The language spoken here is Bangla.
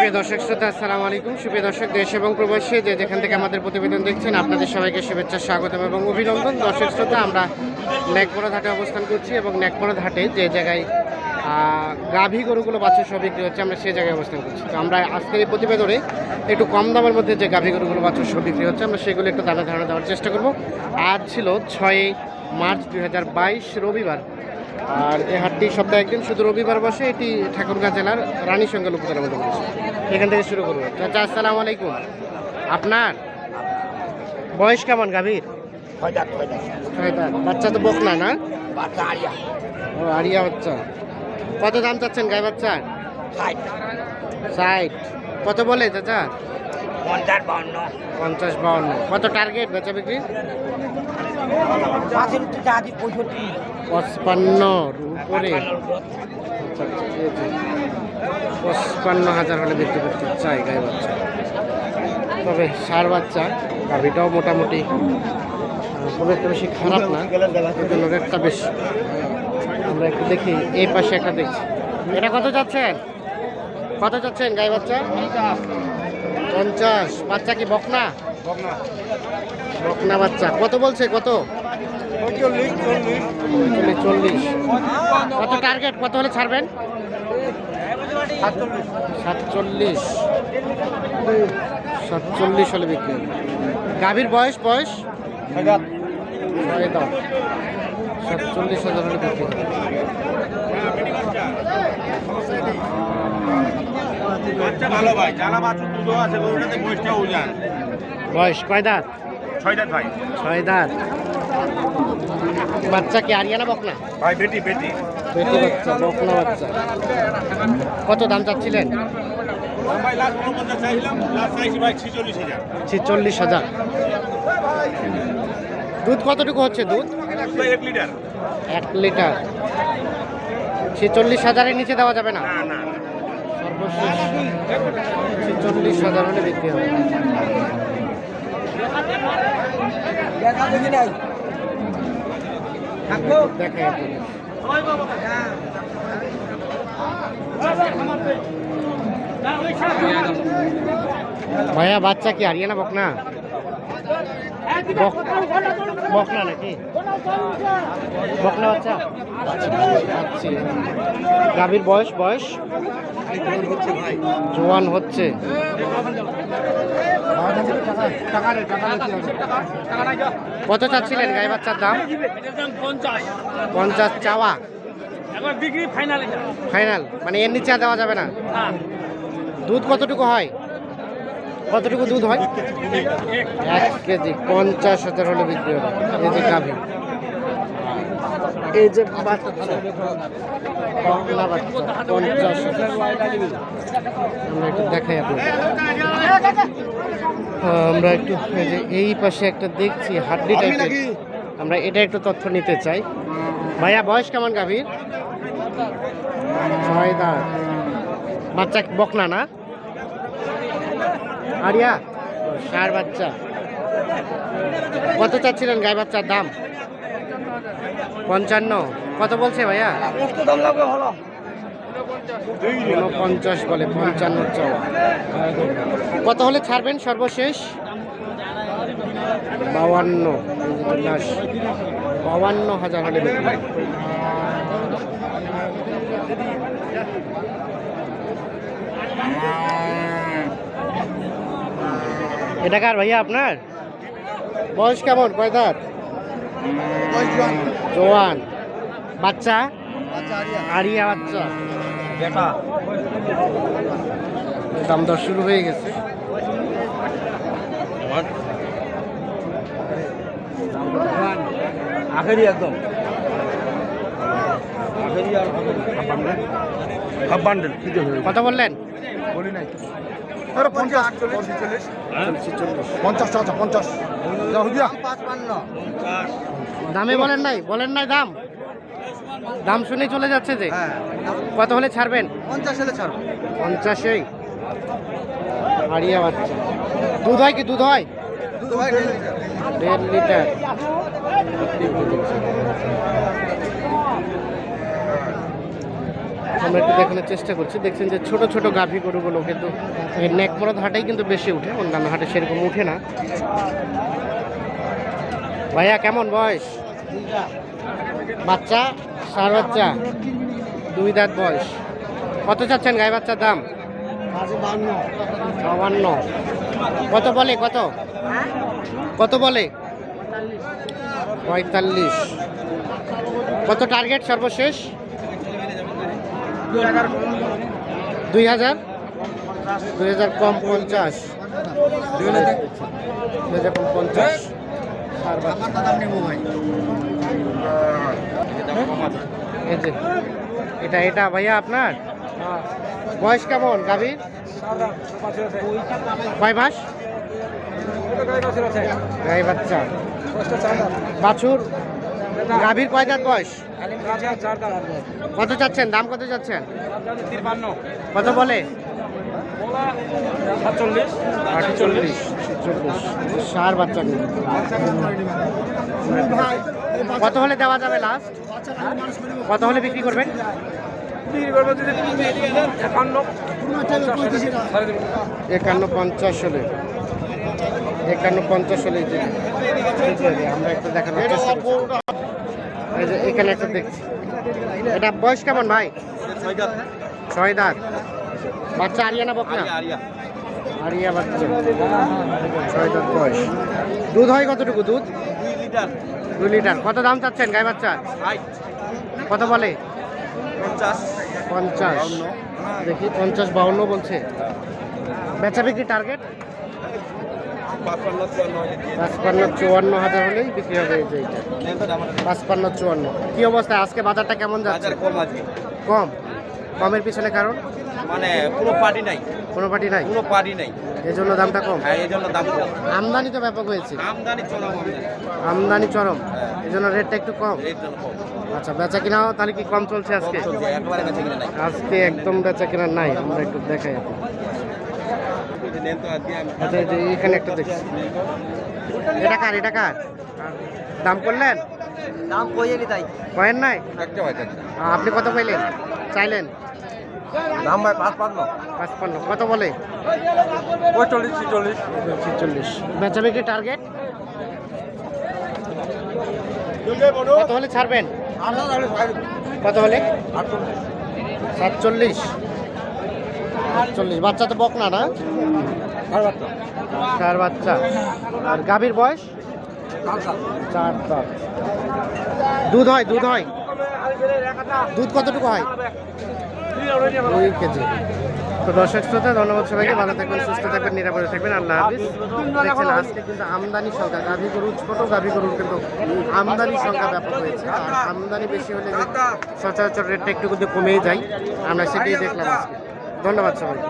সুপ্রিয় দর্শক শ্রোতা, আসসালামু আলাইকুম। সুপ্রিয় দর্শক, দেশ এবং প্রবাসী যে যেখান থেকে আমাদের প্রতিবেদন দেখছেন, আপনাদের সবাইকে শুভেচ্ছা, স্বাগতম এবং অভিনন্দন। দর্শক শ্রোতা, আমরা নেকবরদ ঘাটে অবস্থান করছি এবং নেকবরদ ঘাটে যে জায়গায় গাভী গরুগুলো বাচ্চা সব বিক্রি হচ্ছে, আমরা সেই জায়গায় অবস্থান করছি। তো আমরা আজকের এই প্রতিবেদনে একটু কম দামের মধ্যে যে গাভী গরুগুলো বাচ্চা সব বিক্রি হচ্ছে, আমরা সেগুলো একটু দামে ধারণা দেওয়ার চেষ্টা করব। আজ ছিল ছয়ই মার্চ দু হাজার বাইশ রবিবার। আর এই হাটটি সপ্তাহে একদিন শুধু রবিবার বসে এটি ঠাকুরগাঁ জেলার রানী সঙ্গেল উপজেলার মধ্যে পড়েছে। এখান থেকে শুরু করব। চাচা আসসালামু আলাইকুম। আপনার বয়স কেমন গাভীর। বাচ্চা তো বকনা না? বাচ্চা আরিয়া ও আরিয়া বাচ্চা। কত দাম চাচ্ছেন গাই বাচ্চার? ষাট। ষাট। কত বলে চাচা? পঞ্চাশ বাউন্ন। পঞ্চাশ বাউন্ন। কত টার্গেট বেচা বিক্রি? পঁচপান্নর উপরে। পঁচপান্ন হাজার হলে বিক্রি করতে চাই গাই বাচ্চা। তবে সার বাচ্চা, গাভিটাও মোটামুটি খুব একটা বেশি খারাপ না, এর জন্য রেটটা বেশি আমরা একটু দেখি, এই পাশে একটা দেখছি। এটা কত যাচ্ছেন কত যাচ্ছেন গাই বাচ্চা? পঞ্চাশ। বাচ্চা কি বকনা? বকনা বাচ্চা। কত বলছে? কত? চল্লিশ কত টার্গেট কত হলে ছাড়বেন? সাতচল্লিশ। সাতচল্লিশ হলে বিক্রি গাভীর বয়স বয়স? সাতচল্লিশ হাজার হলে বিক্রি বাচ্চা ভালো ভাই। জ্বালা বাছুর দুধও আছে বয়স কয় দাঁত? ছয়টা ভাই। ছয় দাঁত। বাচ্চা কি আরিয়ানা বকনা? ভাই বেটি বেটি। বেটি বাচ্চা বকনা বাচ্চা। কত দাম চাচ্ছিলেন? ছিচল্লিশ হাজার। দুধ কতটুকু হচ্ছে দুধ এক লিটার। এক লিটার। ছেচল্লিশ হাজারের নিচে দেওয়া যাবে না? না না না। সর্বশেষ ছেচল্লিশ হাজার হলে বিক্রি হবে। দেখা নাই। ভাইয়া, বাচ্চা কি হারিয়ানা বকনা? বক- বকনা নাকি? বকনা বাচ্চা? আচ্ছা। গাভীর বয়স বয়স? জোয়ান হচ্ছে। কত চাচ্ছিলেন গাই বাচ্চার দাম? পঞ্চাশ চাওয়া। ফাইনাল মানে এর নিচে দেওয়া যাবে না? দুধ কতটুকু হয়? কতটুকু দুধ হয়? এক কেজি, পঞ্চাশ হাজার হলে বিক্রি হবে। এই যে গাভী। এই যে পঞ্চাশ আমরা দেখাই আমরা একটু এই পাশে একটা দেখছি হাড্ডি টাইপের আমরা এটা একটু তথ্য নিতে চাই। ভাইয়া বয়স কেমন গাভীর? ছয় দাঁত। বাচ্চা বকনা না? আরিয়া সার বাচ্চা। কত চাচ্ছিলেন গাই বাচ্চার দাম? পঞ্চান্ন। কত বলছে ভাইয়া? দাম লাগবে হলো পঞ্চাশ বলে পঞ্চান্ন চাওয়া। কত হলে ছাড়বেন সর্বশেষ? বাউান্ন বাউান্ন হাজার হলে। এটা কার ভাইয়া আপনার? বয়স কেমন? কয় দাঁত? জোয়ান। বাচ্চা? আরিয়া বাচ্চা। দাম দর শুরু হয়ে গেছে। আখেরি একদম। আখেরি আর হাফ বান্ডেল কি দেবে কত বললেন? বলি নাই। পঞ্চাশ পঞ্চাশ দামে বলেন নাই বলেন নাই দাম। দাম শুনে চলে যাচ্ছে যে। হ্যাঁ। কত হলে ছাড়বেন? পঞ্চাশ হলে ছাড়ো পঞ্চাশেই। আরিয়া বাচ্চা দুধ হয় কি? দুধ হয়? দেড় লিটার। আমরা একটু দেখানোর চেষ্টা করছি। দেখছেন যে ছোট ছোট গাভী গরুগুলো কিন্তু এই নেকমরদ হাটেই কিন্তু বেশি উঠে। অন্যান্য হাটে সেরকম উঠে না। ভাইয়া কেমন বয়স? বাচ্চা সার বাচ্চা, দুই দাঁত বয়স। কত চাচ্ছেন গায়ে বাচ্চার দাম? বাউান্ন কত বলে, কত? কত বলে? পঁয়তাল্লিশ। কত টার্গেট সর্বশেষ? দুই হাজার? দুই হাজার কম পঞ্চাশ। দুই হাজার কম পঞ্চাশ। বাচ্চা। এই যে এটা এটা ভাইয়া আপনার? বয়স কেমন গাভীর? কয় মাস? গাই বাচ্চা। বাছুর? গাভীর কয় দাঁত বয়স? কত চাচ্ছেন? দাম কত চাচ্ছেন? কত বলে? সার বাচ্চা কত হলে দেওয়া যাবে লাস্ট কত হলে বিক্রি করবেন? বিক্রি করব যদি একান্ন। একান্ন পঞ্চাশ হলে। একান্ন পঞ্চাশ হলে আমরা একটু দেখানোর চেষ্টা করছি। এখানে একটা দেখছি। এটা বয়স কেমন ভাই? ছয় দাঁত বাচ্চা আরিয়ানা বকনা? আরিয়া বাচ্চা। ছয় দাঁত বয়স। দুধ হয় কতটুকু দুধ? দুই লিটার। কত দাম চাচ্ছেন গাই বাচ্চা? কত বলে? পঞ্চাশ। দেখি পঞ্চাশ বাউন্ন বলছে। বেচা বিক্রি টার্গেট? পাঁচপান্ন চুয়ান্ন হাজার হলেই বিক্রি হবে এই যে এইটা। পাঁচপান্ন চুয়ান্ন। কি অবস্থা? আজকে বাজারটা কেমন যাচ্ছে? কম? কমের পিছনে কারণ? মানে কোনো পার্টি নাই। কোনো পার্টি নাই? কোনো পার্টি নাই। এই জন্য দামটা কম? হ্যাঁ এই জন্য দাম কম। আমদানি তো ব্যাপক হয়েছে। আমদানি চলাম আমদানি। চরম। এই জন্য রেটটা একটু কম? আচ্ছা বেচা কিনাও তাহলে কি কম চলছে আজকে? চলছে একবারে কাছে কিনে নাই। আজকে একদম বেচা কেনা নাই আমরা একটু দেখাই আচ্ছা এখানে একটা দেখছি এটা কার এটা কার? দাম করলেন? দাম কইলি তাই। কয়েন নাই? হয় আপনি কত পাইলেন চাইলেন? দাম ভাই পাঁচ পাঁচ পাঁচপান্ন। কত বলে? পঁয়তাল্লিশ ছিচল্লিশ। ছিচল্লিশ। বেচা বিক্রি টার্গেট কত হলে ছাড়বেন? কত হলে? সাতচল্লিশ। সাতচল্লিশ। বাচ্চা তো বক না না? চার বাচ্চা। আর গাভীর বয়স? চার দাঁত। দুধ হয় দুধ হয়। দুধ কতটুকু হয়? দুই কেজি। তো দর্শক শ্রোতা ধন্যবাদ সবাইকে। ভালো থাকবেন সুস্থ থাকবেন নিরাপদে থাকবেন। আল্লাহ হাফিজ। দেখছেন আজকে কিন্তু আমদানি সংখ্যা গাভী গরুর ছোটো গাভী গরুর কিন্তু আমদানি সংখ্যা ব্যাপক হয়েছে। আর আমদানি বেশি হলে সচরাচর রেটটা একটু কিন্তু কমেই যায়। আমরা সেটাই দেখলাম আজকে। ধন্যবাদ সবাইকে।